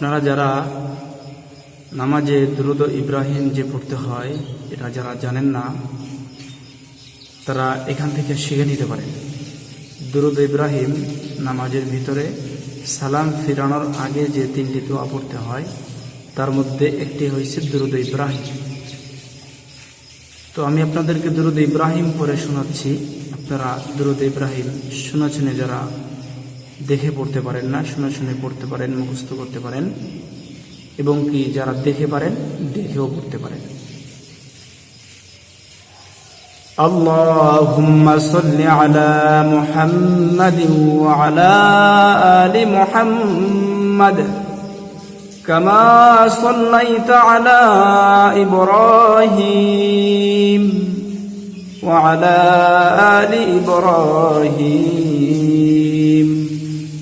আপনারা যারা নামাজে দ্রুত ইব্রাহিম যে পড়তে হয়, এটা যারা জানেন না, তারা এখান থেকে শিখে নিতে পারেন। দুরুদ ইব্রাহিম নামাজের ভিতরে সালাম ফিরানোর আগে যে তিনটি দোয়া পড়তে হয়, তার মধ্যে একটি হয়েছে দুরুদ ইব্রাহিম। তো আমি আপনাদেরকে দুরুদ ইব্রাহিম পড়ে শোনাচ্ছি। আপনারা দুরুদ ইব্রাহিম শুনে শুনে যারা দেখে পড়তে পারেন না শুনে শুনে পড়তে পারেন মুখস্থ করতে পারেন এবং কি যারা দেখে পারেন দেখেও পড়তে পারেন اللهم صل على محمد وعلى آل محمد كما صليت على إبراهيم وعلى آل إبراهيم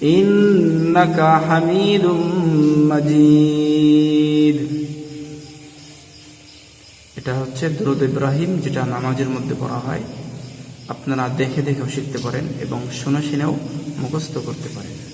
ইন্নাকা হামিদুম মাজিদ। এটা হচ্ছে দরুদ ইব্রাহিম, যেটা নামাজের মধ্যে পড়া হয়। আপনারা দেখে দেখেও শিখতে পারেন এবং শুনে শুনেও মুখস্থ করতে পারেন।